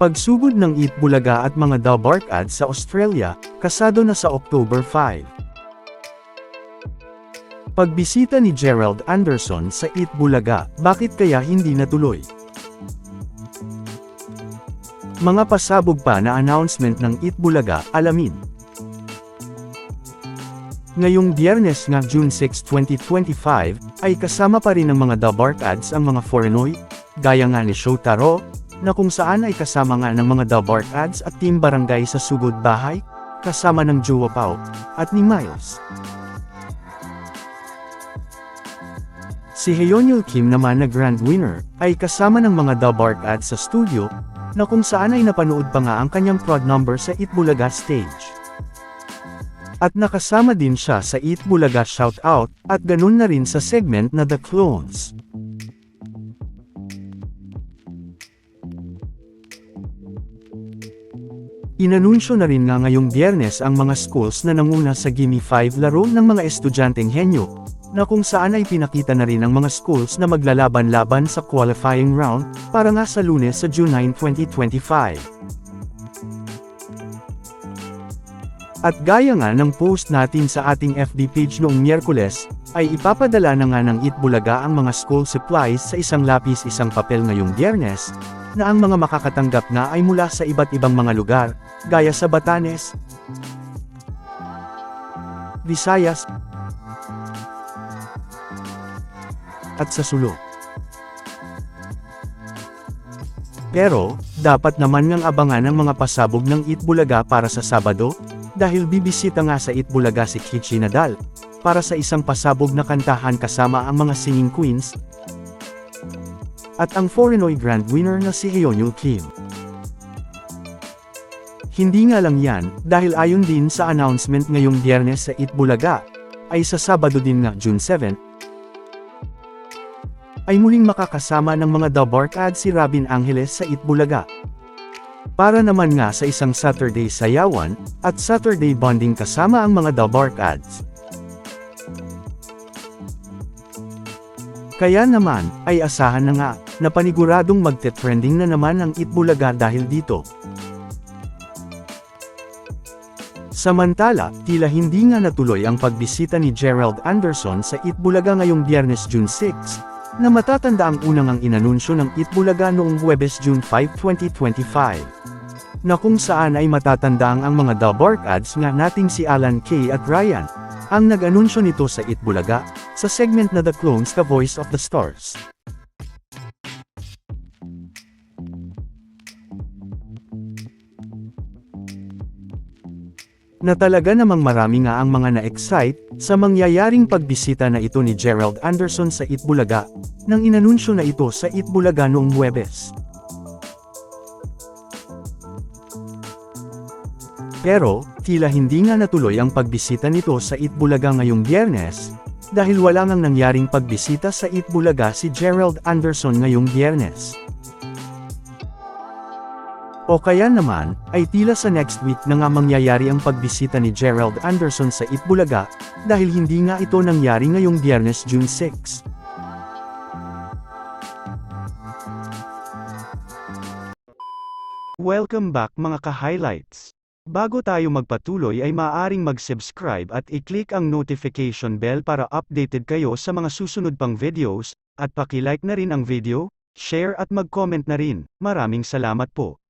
Pagsugod ng Eat Bulaga at mga Dalbark ads sa Australia, kasado na sa October 5. Pagbisita ni Gerald Anderson sa Eat Bulaga, bakit kaya hindi natuloy? Mga pasabog pa na announcement ng Eat Bulaga, alamin. Ngayong biyernes nga June 6, 2025, ay kasama pa rin ng mga Dalbark ads ang mga Foreignoy, gaya nga ni Shotaro, na kung saan ay kasama nga ng mga Dalbark ads at Team Barangay sa Sugod Bahay, kasama ng Jowa Pau, at ni Miles. Si Hyunil Kim naman na grand winner, ay kasama ng mga Dalbark ads sa studio, na kung saan ay napanood pa nga ang kanyang prod number sa Itbulaga stage. At nakasama din siya sa Eat Bulaga Shoutout, at ganun na rin sa segment na The Clones. Inanunsyo na rin nga ngayong biyernes ang mga schools na nanguna sa Gimme 5 laro ng mga estudyanteng henyo, na kung saan ay pinakita na rin ang mga schools na maglalaban-laban sa qualifying round, para nga sa lunes sa June 9, 2025. At gaya nga ng post natin sa ating FB page noong Miyerkules, ay ipapadala na nga ng Itbulaga ang mga school supplies sa isang lapis isang papel ngayong biyernes, na ang mga makakatanggap na ay mula sa iba't ibang mga lugar, gaya sa Batanes, Visayas, at sa Sulo. Pero, dapat naman ngang abangan ang mga pasabog ng Itbulaga para sa Sabado, dahil bibisita nga sa Itbulaga si Kichi Nadal, para sa isang pasabog na kantahan kasama ang mga singing queens, at ang Foreignoy Grand Winner na si Hyunil Kim. Hindi nga lang yan, dahil ayon din sa announcement ngayong biyernes sa Itbulaga, ay sa Sabado din nga June 7, ay muling makakasama ng mga Dabark ads si Robin Angeles sa Itbulaga. Para naman nga sa isang Saturday sayawan, at Saturday bonding kasama ang mga Dabark ads. Kaya naman, ay asahan na nga, na paniguradong magte-trending na naman ang Itbulaga dahil dito. Samantala, tila hindi nga natuloy ang pagbisita ni Gerald Anderson sa Itbulaga ngayong biyernes June 6, na matatanda ang unang ang inanunsyo ng Itbulaga noong Huwebes June 5, 2025. Na kung saan ay matatandang ang mga Dabark ads nga nating si Alan Kay at Ryan, ang nag-anunsyo nito sa Itbulaga, sa segment na The Clones Ka Voice of the Stars. Na talaga namang marami nga ang mga na-excite, sa mangyayaring pagbisita na ito ni Gerald Anderson sa Itbulaga, nang inanunsyo na ito sa Itbulaga noong Huwebes. Pero, tila hindi nga natuloy ang pagbisita nito sa Itbulaga ngayong biyernes, dahil wala ngang nangyaring pagbisita sa Itbulaga si Gerald Anderson ngayong biyernes. O kaya naman, ay tila sa next week na nga mangyayari ang pagbisita ni Gerald Anderson sa Itbulaga, dahil hindi nga ito nangyari ngayong biyernes June 6. Welcome back mga ka-highlights. Bago tayo magpatuloy ay maaaring mag-subscribe at i-click ang notification bell para updated kayo sa mga susunod pang videos, at paki-like na rin ang video, share at mag-comment na rin. Maraming salamat po.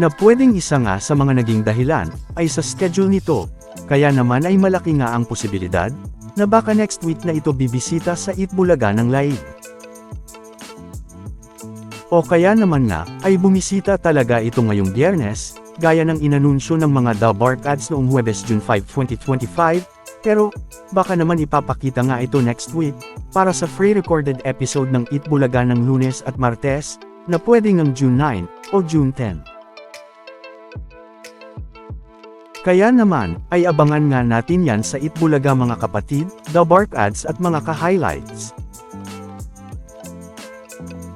Na pwedeng isa nga sa mga naging dahilan, ay sa schedule nito, kaya naman ay malaki nga ang posibilidad, na baka next week na ito bibisita sa Itbulaga ng live. O kaya naman nga, ay bumisita talaga ito ngayong biyernes, gaya ng inanunsyo ng mga Dalbark ads noong Huwebes June 5, 2025, pero, baka naman ipapakita nga ito next week, para sa free recorded episode ng Itbulaga ng Lunes at Martes, na pwede ng June 9, o June 10. Kaya naman, ay abangan nga natin yan sa Itbulaga mga kapatid, Dalbark ads at mga ka-highlights.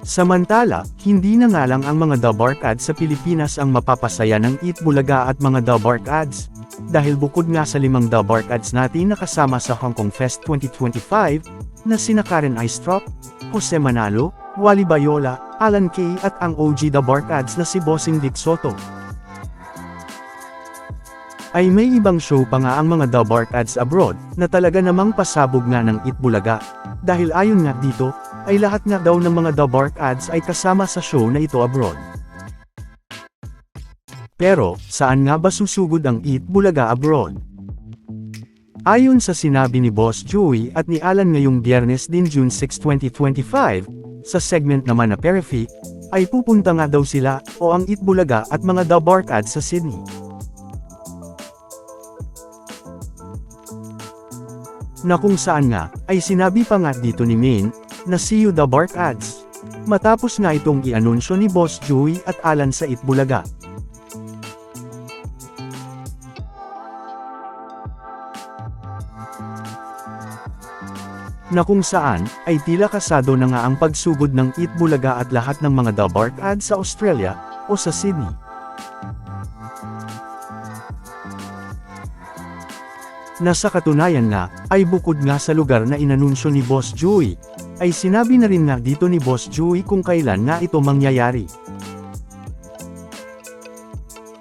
Samantala, hindi na nga lang ang mga Dalbark ads sa Pilipinas ang mapapasaya ng Eat Bulaga at mga Dalbark ads. Dahil bukod nga sa limang Dalbark ads natin na kasama sa Hong Kong Fest 2025, na sina Karen Aistrop, Jose Manalo, Wally Bayola, Alan Kay at ang OG The Barkads na si Bossing Dick Soto. Ay may ibang show pa nga ang mga The Barkads abroad, na talaga namang pasabog nga ng Itbulaga. Dahil ayon nga dito, ay lahat nga daw ng mga The Barkads ay kasama sa show na ito abroad. Pero, saan nga ba susugod ang Eat Bulaga abroad? Ayon sa sinabi ni Boss Joey at ni Alan ngayong biyernes din June 6, 2025, sa segment naman na Perifi, ay pupunta nga daw sila, o ang Eat Bulaga at mga The Barkads sa Sydney. Na kung saan nga, ay sinabi pa nga dito ni Maine, na see you the Barkads. Matapos nga itong i-anunsyo ni Boss Joey at Alan sa Eat Bulaga. na kung saan, ay tila kasado na nga ang pagsugod ng Itbulaga at lahat ng mga The Barkads sa Australia, o sa Sydney. Na sa katunayan nga, ay bukod nga sa lugar na inanunsyo ni Boss Joey, ay sinabi na rin nga dito ni Boss Joey kung kailan nga ito mangyayari.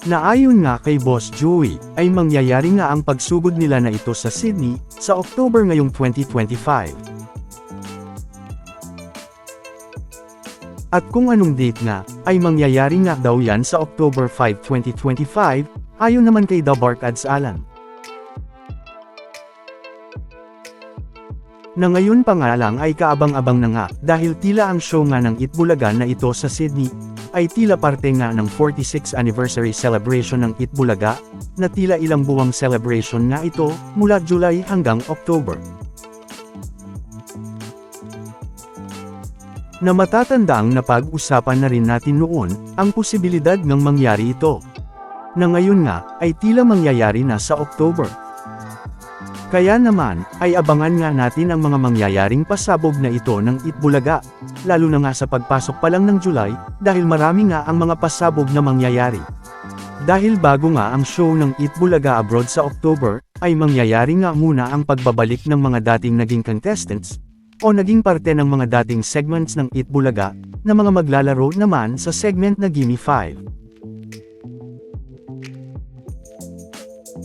Na ayon nga kay Boss Joey, ay mangyayari nga ang pagsugod nila na ito sa Sydney, sa October ngayong 2025. At kung anong date nga, ay mangyayari nga daw yan sa October 5, 2025, ayon naman kay The Barkads Alan. Na ngayon pa nga lang ay kaabang-abang na nga, dahil tila ang show nga ng Itbulaga na ito sa Sydney, ay tila parte nga ng 46th anniversary celebration ng Itbulaga, na tila ilang buwang celebration nga ito, mula July hanggang October. Na matatandaang napag-usapan na rin natin noon, ang posibilidad ng mangyari ito. Na ngayon nga, ay tila mangyayari na sa October. Kaya naman, ay abangan nga natin ang mga mangyayaring pasabog na ito ng Itbulaga, lalo na nga sa pagpasok pa lang ng July, dahil marami nga ang mga pasabog na mangyayari. Dahil bago nga ang show ng Itbulaga abroad sa October, ay mangyayari nga muna ang pagbabalik ng mga dating naging contestants, o naging parte ng mga dating segments ng Itbulaga, na mga maglalaro naman sa segment na Gimme 5.